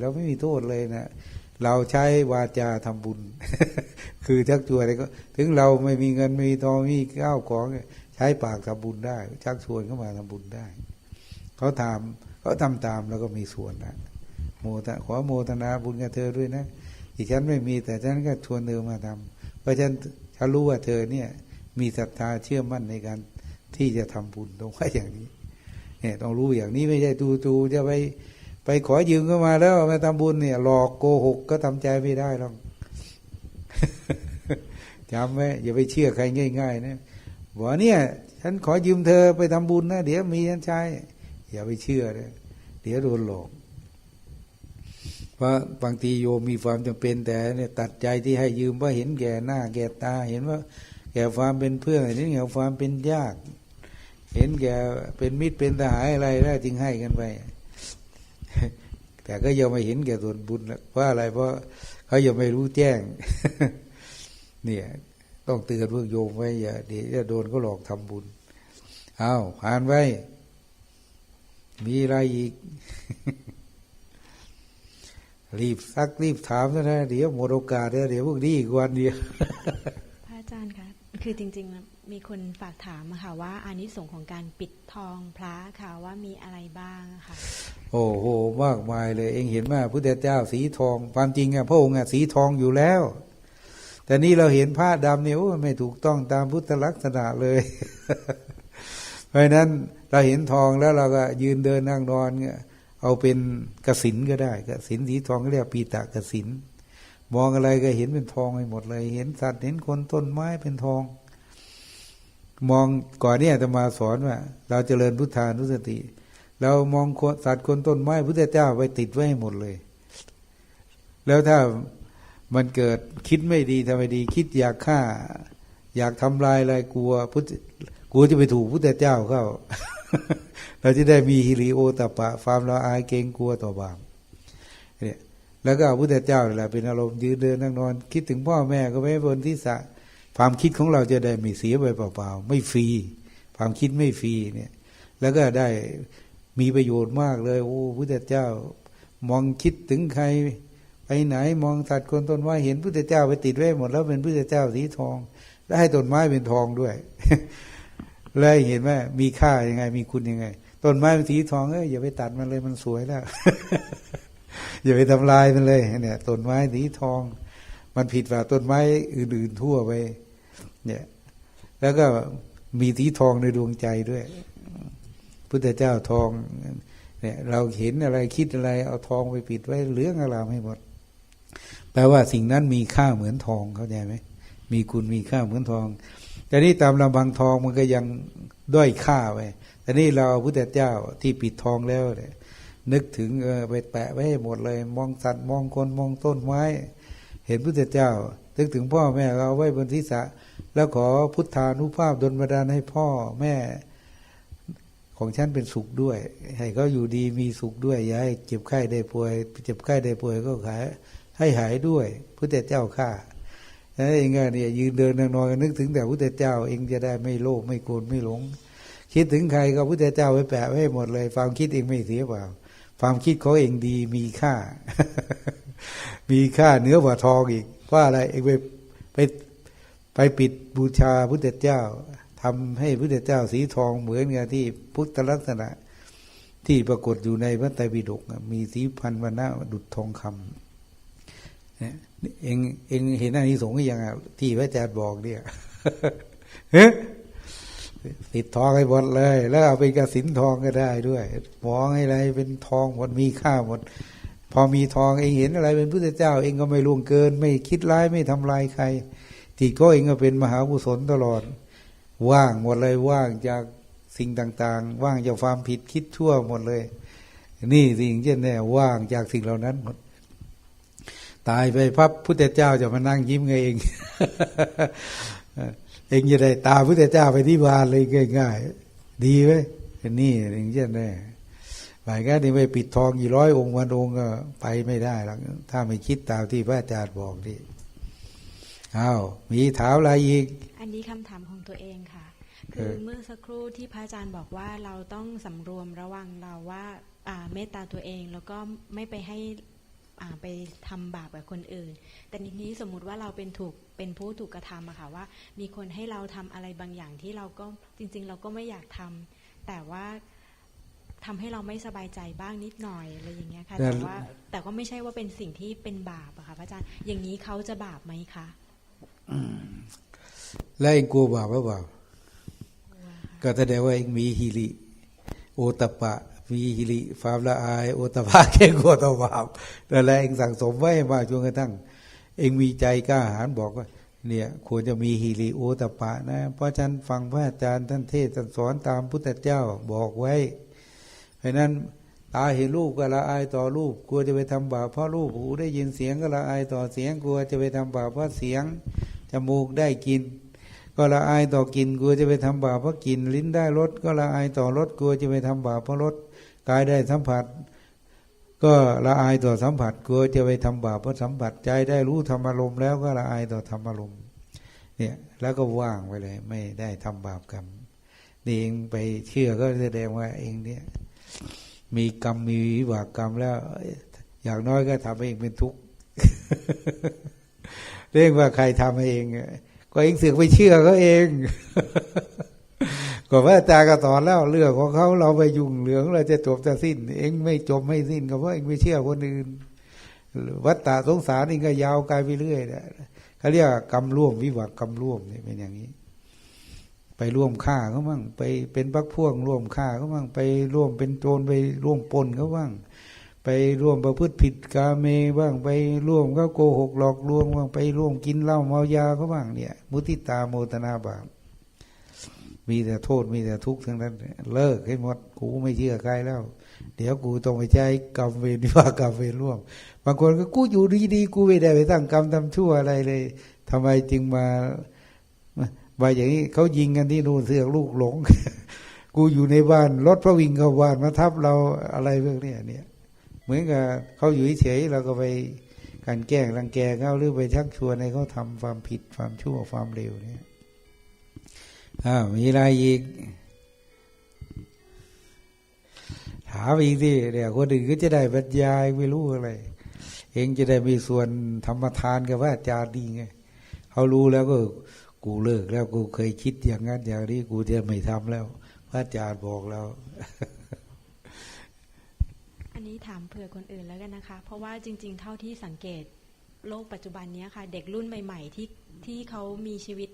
เราไม่มีโทษเลยนะ เราใช้วาจาทำบุญ คือชักชวนอะไรก็ ถึงเราไม่มีเงินไม่มีทองไม่มีข้าวของใช้ปากทำบุญได้ ชักชวนเข้ามาทำบุญได้ เขาทำเขาทำตามแล้วก็มีส่วนนะโมทขอโมทนาบุญกับเธอด้วยนะที่ฉันไม่มีแต่ฉันก็ชวนเธอมาทำเพราะฉันฉันรู้ว่าเธอเนี่ย มีศรัทธาเชื่อมั่นในการที่จะทำบุญตรงไว้อย่างนี้ เนี่ยต้องรู้อย่างนี้ไม่ใช่ตูตูจะไป ไปขอยืมเข้ามาแล้วมาทำบุญเนี่ย หลอกโกหกก็ทำใจไม่ได้หรอกจำไว้อย่าไปเชื่อใครง่ายๆนะบอกเนี่ย ฉันขอยืมเธอไปทำบุญนะเดี๋ยวมีฉันใช้อย่าไปเชื่อเลยเดี๋ยวโดนหลอกเพราะบางทีโยมมีความจำเป็นแต่เนี่ยตัดใจที่ให้ยืมว่าเห็นแก่หน้า แก่ตา เห็นว่า แก่ความเป็นเพื่อนเห็นแก่ความเป็นญาติเห็นแก่เป็นมิตรเป็นทหารอะไรแล้วจึงให้กันไป แต่ก็ยังไม่เห็นแก่ส่วนบุญเพราะอะไรเพราะเขายังไม่รู้แจ้ง เนี่ยต้องเตือนพวกโยมไว้อย่าเดี๋ยวจะโดนเขาหลอกทำบุญอ้าวผ่านไว้ มีอะไรอีก รีบซักรีบถามนะนะเดี๋ยวหมดโอกาสแล้วเดี๋ยวพวกนี้อีกวันเดียวพระอาจารย์คะคือจริงๆ มีคนฝากถามค่ะว่าอานิสงส์ของการปิดทองพระค่ะว่ามีอะไรบ้างค่ะ โอ้โหมากมายเลย เองเห็นว่าพุทธเจ้าสีทองความจริงอะพระองค์อะสีทองอยู่แล้ว แต่นี่เราเห็นผ้าดำเนี่ยโอ้ไม่ถูกต้องตามพุทธลักษณะเลย เพราะนั้นเราเห็นทองแล้วเราก็ยืนเดินนั่งนอนเนี่ยเอาเป็นกสินก็ได้กสินสีทองก็เรียกปีตะกสินมองอะไรก็เห็นเป็นทองไปหมดเลย เห็นสัตว์เห็นคนต้นไม้เป็นทอง มองก่อนเนี่ยจะมาสอนว่า เราเจริญพุทธานุสติ เรามองสัตว์คนต้นไม้พุทธเจ้าไปติดไว้ให้หมดเลย แล้วถ้ามันเกิดคิดไม่ดีทำไมดี คิดอยากฆ่า อยากทำลายอะไรกลัวพุทธกลัวจะไปถูกพุทธเจ้าเข้า เราจะได้มีฮิริโอตปะความละอายเกรงกลัวต่อบาปเนี่ยแล้วก็พุทธเจ้าแหละเป็นอารมณ์ยืนเดินนั่งนอน คิดถึงพ่อแม่ก็ไม่บนที่สะ ความคิดของเราจะได้ไม่เสียไปเปล่าๆไม่ฟรี ความคิดไม่ฟรีเนี่ย แล้วก็ได้มีประโยชน์มากเลย โอ้พุทธเจ้า มองคิดถึงใคร ไปไหนมองสัตว์คนต้นไม้เห็นพุทธเจ้าไปติดไว้หมดแล้วเป็นพุทธเจ้าสีทองแล้วให้ต้นไม้เป็นทองด้วยแล้วเห็นไหมมีค่ายังไง มีคุณยังไงต้นไม้เป็นสีทองเอ้ยอย่าไปตัดมันเลยมันสวยแล้วอย่าไปทำลายมันเลยเนี่ยต้นไม้สีทอง มันผิดกว่าต้นไม้อื่นๆทั่วไปเนี่ยแล้วก็มีสีทองในดวงใจด้วย พุทธเจ้าทองเนี่ยเราเห็นอะไรคิดอะไร เอาทองไปปิดไว้เหลืองอารามให้หมด แปลว่าสิ่งนั้นมีค่าเหมือนทองเข้าใจไหมมีคุณมีค่าเหมือนทอง แต่นี่ตามลำพังทองมันก็ยังด้อยค่าไปแต่นี่เราพุทธเจ้าที่ปิดทองแล้วเนี่ยนึกถึงเออไปแปะไว้ให้หมดเลย มองสัตว์มองคนมองต้นไม้ เห็นพุทธเจ้านึกถึงพ่อแม่เราไว้บนทิศะแล้วขอพุทธานุภาพดลบันดาลให้พ่อแม่ของฉันเป็นสุขด้วย ให้เขาอยู่ดีมีสุขด้วยอย่าให้เจ็บไข้ได้ป่วย เจ็บไข้ได้ป่วยก็ขายให้หายด้วยพุทธเจ้าข้าเองเนี่ยยืนเดินนอนนึกถึงแต่พุทธเจ้า เองจะได้ไม่โลภไม่โกรธไม่หลง คิดถึงใครก็พุทธเจ้าไว้แปะไว้หมดเลย ความคิดเองไม่เสียเปล่า ความคิดเขาเองดีมีค่า มีค่าเนื้อกว่าทองอีก ว่าอะไรเองไปไปไปปิดบูชาพุทธเจ้าทำให้พุทธเจ้าสีทองเหมือนกับที่พุทธลักษณะ ที่ปรากฏอยู่ในพระไตรปิฎกมีสีพันวรรณะดุจทองคำเนี่เองเองเห็นอันนี้สงฆ์ยังที่พระอาจารย์บอกเนี่ยติดทองให้หมดเลย แล้วเอาเป็นกระสินทองก็ได้ด้วยมองอะไรเป็นทองหมดมีค่าหมด พอมีทองเองเห็นอะไรเป็นพุทธเจ้า เองก็ไม่ล่วงเกิน ไม่คิดร้ายไม่ทำลายใครจิตก็เองก็เป็นมหากุศลตลอด ว่างหมดเลยว่างจากสิ่งต่าง ๆ ว่างจากความผิดคิดชั่วหมดเลย นี่สิ่งเช่นนี้ว่างจากสิ่งเหล่านั้นหมดตายไปพับพุทธเจ้าจะมานั่งยิ้มไงเอง เองจะได้ตาพุทธเจ้าไปที่บานเลยง่ายๆดีไหมนี่อย่างเช่นนี้ หมายก็นี่ไปปิดทองกี่ร้อยองค์วันองค์ก็ไปไม่ได้หรอกถ้าไม่คิดตามที่พระอาจารย์บอกดิอ้าวมีถามอะไรอีก อันนี้คำถามของตัวเองค่ะ คือเมื่อสักครู่ที่พระอาจารย์บอกว่าเราต้องสำรวมระวังเราว่าเมตตาตัวเองแล้วก็ไม่ไปให้อ่าไปทำบาปกับคนอื่น แต่ทีนี้สมมุติว่าเราเป็นถูกเป็นผู้ถูกกระทำอะค่ะว่า มีคนให้เราทำอะไรบางอย่างที่เราก็จริง ๆ เราก็ไม่อยากทำแต่ว่า ทำให้เราไม่สบายใจบ้างนิดหน่อยอะไรอย่างเงี้ยค่ะแต่แต่ว่าแต่ก็ไม่ใช่ว่าเป็นสิ่งที่เป็นบาปอะค่ะพระอาจารย์อย่างนี้เขาจะบาปไหมคะแล้วเองกลัวบาปหรือเปล่าก็แสดงว่าเองมีฮิริโอตปปะมีฮิริความละอาย โอตปะแค่กลัวต่อบาปแต่แล้วเองสั่งสมไว้มาจนกระทั่ง เองมีใจกล้าหาญบอกว่าเนี่ยควรจะมีฮิริโอตปะนะ เพราะฉันฟังพระอาจารย์ท่านเทศน์ท่านสอนตามพุทธเจ้าบอกไว้ เพราะนั้นตาเห็นรูปก็ละอายต่อรูปกลัวจะไปทำบาปเพราะรูปหูได้ยินเสียงก็ละอายต่อเสียงกลัวจะไปทำบาปเพราะเสียงจมูกได้กิน ก็ละอายต่อกินกลัวจะไปทำบาปเพราะกินลิ้นได้รสก็ละอายต่อรสกลัวจะไปทำบาปเพราะรสกายได้สัมผัส ก็ละอายต่อสัมผัสกลัวจะไปทำบาปเพราะสัมผัสใจได้รู้ธรรมารมณ์แล้วก็ละอายต่อธรรมารมณ์เนี่ยแล้วก็ว่างไปเลย ไม่ได้ทำบาปกรรมนี่เองไปเชื่อก็แสดงว่าเองเนี่ย มีกรรมมีวิบากกรรมแล้ว อย่างน้อยก็ทำให้เองเป็นทุกข์เรียกว่าใครทำให้เอง ก็เองเสือกไปเชื่อเขาเองก็พระอาจารย์ก็สอนแล้วเรื่องของเขาเราไปยุ่งเหลืองเราจะจบจะสิ้น เองไม่จบไม่สิ้นก็เพราะเองไม่เชื่อคนอื่นวัฏฏะสงสารเองก็ยาวไกลไปเรื่อยนะเขาเรียกว่ากรรมร่วมวิบากกรรมร่วมเนี่ยเป็นอย่างนี้ ไปร่วมฆ่าเขาบ้างไปเป็นพักพวกร่วมฆ่าเขาบ้างไปร่วมเป็นโจรไปร่วมปนเขาบ้างไปร่วมประพฤติผิดกาเมบ้างไปร่วมเขาโกหกหลอกลวงบ้างไปร่วมกินเหล้าเมายาเขาบ้างเนี่ยมุติตาโมตนาบาปมีแต่โทษมีแต่ทุกข์ทั้งนั้น เลิกให้หมดกูไม่เชื่อใครแล้ว เดี๋ยวกูต้องไปใช้กรรมเวรวิบากกรรมเวรร่วม บางคนก็กูอยู่ดีๆกูไม่ได้ไปตั้งกรรมทำชั่วอะไรเลยทำไมจึงมา มาอย่างนี้เขายิงกันที่นู่นเสือกลูกหลง กูอยู่ในบ้านรถพระวิ่งเข้าบ้านมาทับเราอะไรพวกเนี้เนี่ย เหมือนกับเขาอยู่เฉยเราก็ไปกลันแกล้งรังแกเขาหรือไปชักชวนให้เขาทำความผิดความชั่วความเลวเนี่ยอ้าวมีอะไรอีกถามอีกที่เดี๋ยวคนอื่นก็จะได้บรรยายไม่รู้อะไร เองจะได้มีส่วนธรรมทานกับว่าจารย์ดีไงเขารู้แล้วก็ กูเลิกแล้วกูเคยคิดอย่างนั้นอย่างนี้กูจะไม่ทำแล้ว พระอาจารย์บอกแล้ว อันนี้ถามเผื่อคนอื่นแล้วกันนะคะ เพราะว่าจริง ๆ เท่าที่สังเกตโลกปัจจุบันนี้ค่ะ เด็กรุ่นใหม่ ๆ ที่ที่เขามีชีวิต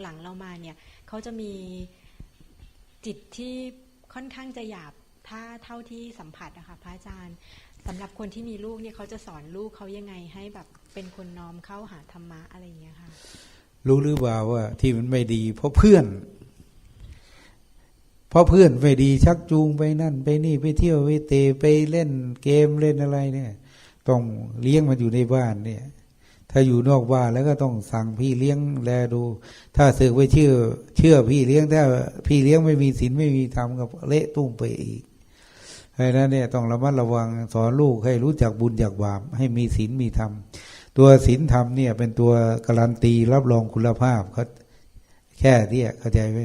หลังๆเรามาเนี่ยเขาจะมีจิตที่ค่อนข้างจะหยาบถ้าเท่าที่สัมผัสนะคะพระอาจารย์สำหรับคนที่มีลูกเนี่ยเขาจะสอนลูกเขายังไงให้แบบเป็นคนน้อมเข้าหาธรรมะอะไรอย่างเงี้ยค่ะ รู้หรือเปล่าว่าที่มันไม่ดี เพราะเพื่อน เพราะเพื่อนไม่ดีชักจูงไปนั่น ไปนี่ไปเที่ยวไปเตะไปเล่นเกมเล่นอะไรเนี่ย ต้องเลี้ยงมันอยู่ในบ้านเนี่ย ถ้าอยู่นอกบ้านแล้วก็ต้องสั่งพี่เลี้ยงแลดู ถ้าเสือกไปเชื่อ เชื่อพี่เลี้ยงถ้าพี่เลี้ยงไม่มีศีลไม่มีธรรมกับเละตุ้มไปอีกเพราะฉะนั้นเนี่ยต้องระมัดระวังสอนลูกให้รู้จักบุญจักบาปให้มีศีลมีธรรม ตัวศีลธรรมเนี่ยเป็นตัวการันตีรับรองคุณภาพเขาแค่ที่เข้าใจไหม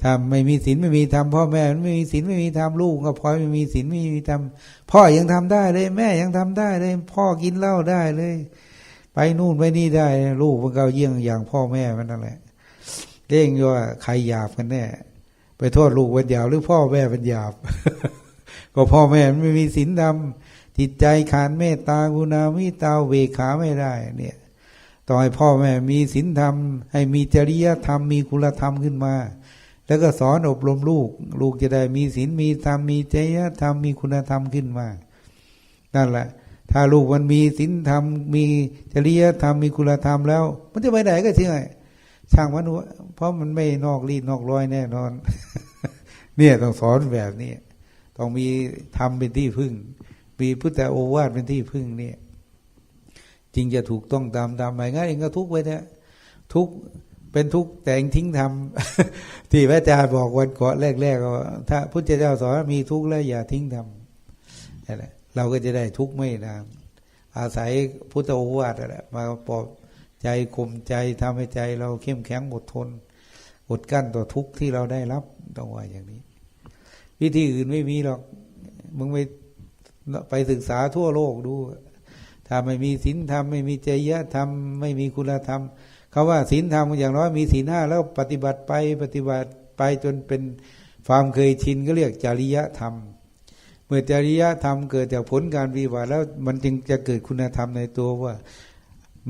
ถ้าไม่มีศีลไม่มีธรรมพ่อแม่ไม่มีศีลไม่มีธรรมลูกก็พลอยไม่มีศีลไม่มีธรรมพ่อยังทำได้เลย แม่ยังทำได้เลย พ่อกินเหล้าได้เลย ไปนู่นไปนี่ได้ ลูกมันก็เยี่ยงอย่างพ่อแม่มันนั่นแหละเร่งว่าใครหยาบกันแน่ไปโทษลูกเป็นหยาบหรือพ่อแม่เป็นหยาบ ก็พ่อแม่ไม่มีศีลธรรม จิตใจขาดเมตตากรุณาวิตาเวขาไม่ได้เนี่ยต่อให้พ่อแม่มีศีลธรรม ให้มีจริยธรรมมีคุณธรรมขึ้นมา แล้วก็สอนอบรมลูก ลูกจะได้มีศีลมีธรรมมีจริยธรรมมีคุณธรรมขึ้นมานั่นแหละ ถ้าลูกมันมีศีลธรรม มีจริยธรรมมีคุณธรรมแล้ว มันจะไปไหนก็เชื่อช่างมันวเพราะมันไม่นอกรีดนอกรอยแน่นอน เนี่ยต้องสอนแบบนี้ต้องมีธรรมเป็นที่พึ่ง มีพุทธโอวาทเป็นที่พึ่งเนี่ยจริงจะถูกต้องตามตามไปงั้นเองก็ทุกไปเถอะทุกเป็นทุกแต่งทิ้งทำที่พระอาจารย์บอกวันก่อนแรกๆว่าถ้าพุทธเจ้าสอนว่ามีทุกข์แล้วอย่าทิ้งทำนั่นแหละเราก็จะได้ทุกข์ไม่นานอาศัยพุทธโอวาทนั่นแหละมาปลอบใจข่มใจทำให้ใจเราเข้มแข็งอดทนอดกั้นต่อทุกข์ที่เราได้รับต้องว่าอย่างนี้ วิธีอื่นไม่มีหรอกมึงไป ไปศึกษาทั่วโลกดู ถ้าไม่มีศีลธรรม ไม่มีจริยธรรม ไม่มีคุณธรรมเขาว่าศีลธรรมอย่างน้อยมีศีลห้าแล้วปฏิบัติไปปฏิบัติไปจนเป็นความเคยชินก็เรียกจริยธรรม เมื่อจริยธรรมเกิดจากผลการปฏิบัติแล้วมันจึงจะเกิดคุณธรรมในตัวว่า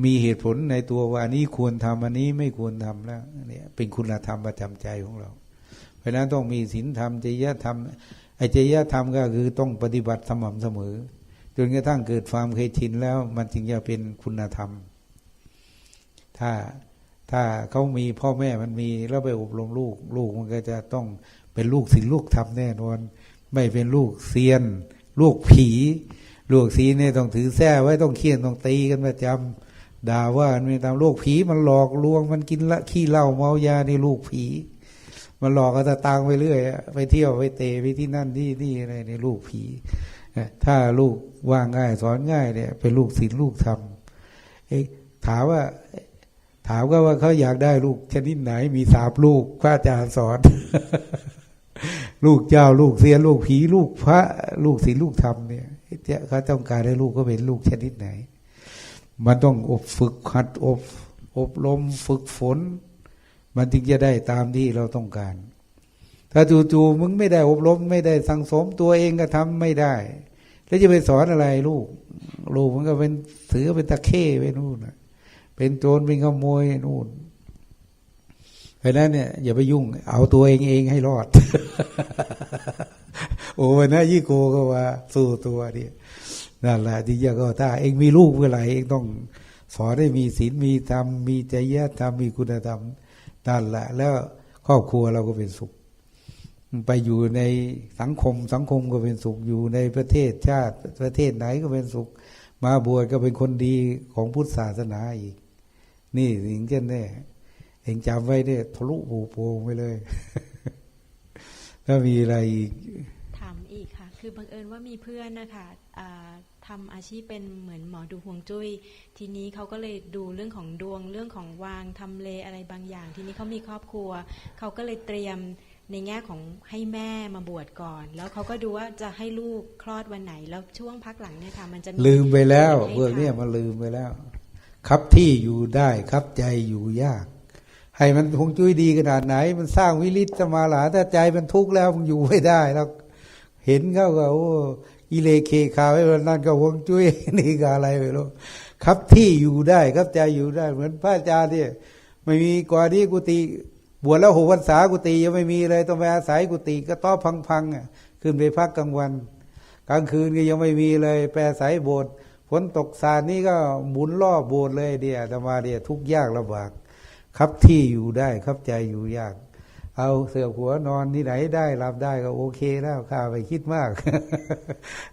มีเหตุผลในตัวว่าอันนี้ควรทำอันนี้ไม่ควรทำแล้วเนี่ยเป็นคุณธรรมประจำใจของเรา เพราะนั้นต้องมีศีลธรรมจริยธรรม จริยธรรมก็คือต้องปฏิบัติสม่ำเสมอ จนกระทั่งเกิดความเคยชินแล้ว มันจึงจะเป็นคุณธรรม ถ้าถ้าเขามีพ่อแม่มันมีแล้วไปอบรมลูก ลูกมันก็จะต้องเป็นลูกศีลลูกธรรมแน่นอน ไม่เป็นลูกเซียน ลูกผี ลูกศีเนี่ยต้องถือแส้ไว้ต้องเคี่ยนต้องตีกันประจำด่าว่ามันไม่ตามลูกผีมันหลอกลวงมันกินละขี้เหล้าเมายาในลูกผี มันหลอกก็จะตางไปเรื่อยไปเที่ยวไปเตะไปที่นั่นที่นี่อะไรในลูกผีถ้าลูกว่างง่ายสอนง่ายเนี่ยเป็นลูกศีลลูกธรรมเอ๊ถามว่า ถามก็ว่าเขาอยากได้ลูกชนิดไหนมีสามลูกพระอาจารย์สอน ลูกเจ้าลูกเสียลูกผีลูกพระ ลูกศีลลูกธรรมเนี่ยเขาต้องการให้ลูกก็เป็นลูกชนิดไหน มันต้องอบฝึกหัดอบ อบรมฝึกฝน มันจึงจะได้ตามที่เราต้องการ ถ้าจู่ๆมึงไม่ได้อบรมไม่ได้สั่งสมตัวเองก็ทำไม่ได้ แล้วจะไปสอนอะไรลูก ลูกมันก็เป็นเสือเป็นตะเข้ไปนู่นเป็นโจรเป็นขโมยนู่นเพราะนั้นเนี่ยอย่าไปยุ่ง เอาตัวเองเองให้รอด โอ้นะยี่โกก็ว่าสู้ตัวเนี่นั่นแหละที่จะก็ถ้าเองมีลูกเมื่อไหร่เองต้องสอนให้มีศีลมีธรรมมีจริยธรรมมีคุณธรรม นั่นแหละ แล้วครอบครัวเราก็เป็นสุข ไปอยู่ในสังคมสังคมก็เป็นสุขอยู่ในประเทศชาติประเทศไหนก็เป็นสุข มาบวชก็เป็นคนดีของพุทธศาสนาอีก นี่สิ่งเช่นนี้เองจำไว้เนี่ยทะลุผูโปงไปเลย ถ้ามีอะไรอีกามอีกค่ะ คือบังเอิญว่ามีเพื่อนนะคะอ่าทำอาชีพเป็นเหมือนหมอดูฮวงจุ้ย ทีนี้เขาก็เลยดูเรื่องของดวงเรื่องของวางทำเลอะไรบางอย่าง ทีนี้เขามีครอบครัว เขาก็เลยเตรียมในแง่ของให้แม่มาบวชก่อน แล้วเขาก็ดูว่าจะให้ลูกคลอดวันไหน แล้วช่วงพักหลังเนี่ยค่ะ มันจะลืมไปแล้วให้เพื่อเนี้ยทำมันลืมไปแล้ว ครับที่อยู่ได้ครับใจอยู่ยากให้มันคงจุ้ยดีขนาดไหน มันสร้างวิริตสมาหลาถ้าใจมันทุกข์แล้วมันอยู่ไม่ได้แล้ว เห็นเขาก็โอ้กิเลเคคาไว้วันนั้นก็หวงจุ้ยนี่ก็อะไรไม่รู้ครับที่อยู่ได้ครับใจอยู่ได้ เหมือนพระอาจารย์เนี่ยไม่มีกว่านี้กุฏิบวชแล้วหกพรรษากุฏิยังไม่มีเลยต้องไปอาศัยกุฏิก็ต้อพังๆอะขึ้นไปพักกลางวัน กลางคืนก็ยังไม่มีเลยแปรสายโบสถ์ฝนตกสาดนี่ก็หมุนรอบโบสถ์เลยเดียธรรมาเดียทุกยากลำบากครับที่อยู่ได้ครับใจอยู่ยาก เอาเสือหัวนอนที่ไหนได้หลับได้ก็โอเคแล้วข้าไปคิดมาก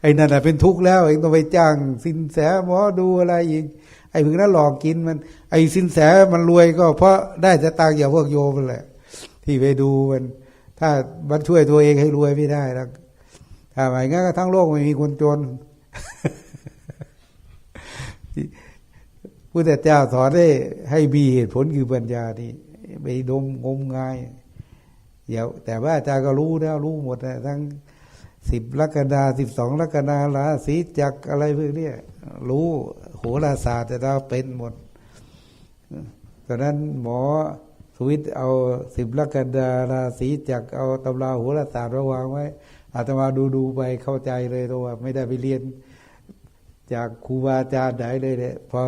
ไอ้นั่นแหะเป็นทุกข์แล้วเองต้องไปจ้างสินแสหมอดูอะไรอีก ไอ้พึงนั้นหลอกกินมัน ไอ้สินแสมันรวยก็ เพราะได้จะตังค์อย่างพวกโยมันแหละ ที่ไปดูมัน ถ้ามันช่วยตัวเองให้รวยไม่ได้แล้วถ้าไมงั้นก็ทั้งโลกไม่มีคนจนพุทธเจ้าสอนให้ให้มีเหตุผลคือปัญญานี่ไปดมงมงาย เดี๋ยวแต่ว่าอาจารย์ก็รู้แล้วรู้หมดนะทั้งสิบลัคนาสิบสองลัคนาราศีจักอะไรพวกนี้รู้โหราศาสตร์แต่เราเป็นหมดตอนนั้นหมอสวิตเอาสิบลัคนาราศีจักเอาตำราโหราศาสตร์มาวางไว้อาตมาดูดูไปเข้าใจเลยตัวไม่ได้ไปเรียน จากครูบาอาจารย์ไหนเลยเนี่ยพอ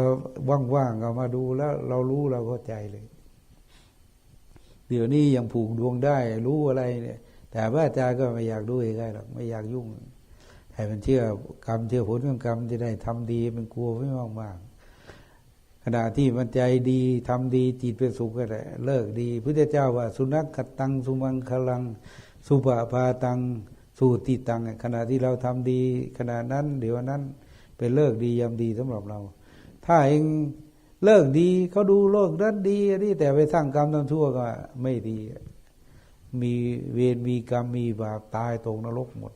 ว่างๆก็มาดูแล้ว เรารู้เราเข้าใจเลย เดี๋ยวนี้ยังผูกดวงได้ รู้อะไรเนี่ย แต่ว่าอาจารย์ก็ไม่อยากดูใกล้หรอกไม่อยากยุ่งให้มันเชื่อกรรมเชื่อผลของกรรมจะได้ทำดีมันกลัวไม่มากๆขณะที่มันใจดีทำดีจิตเป็นสุขก็ได้เลิกดีพุทธเจ้าว่า สุนัขกตังสุมังคลัง สุปาพาตังสูติตังขณะที่เราทำดีขณะนั้น เดี๋ยวนั้นเป็นเลิกดียามดีสำหรับเรา ถ้าเอง เลิกดีเขาดูโลกนั้นดีนี่แต่ไปสร้างกรรมทำชั่วก็ไม่ดี มีเวรมีกรรมมีบาปตายตกนรกหมด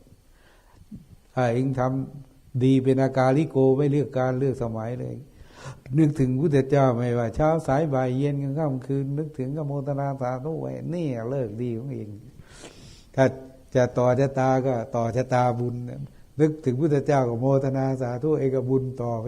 ถ้าเองทำดีเป็นอาการลิโกไม่เลือกการเลือกสมัยเลย นึกถึงพุทธเจ้าไม่ว่า เช้าสายบ่ายเย็นกลางค่ำคืน นึกถึงกโมตนาสาธุไว้นี่เลิกดีของเองถ้าจะต่อชะตาก็ต่อชะตาบุญ นึกถึงพุทธเจ้ากับโมทนาสาธุเอกบุญต่อไป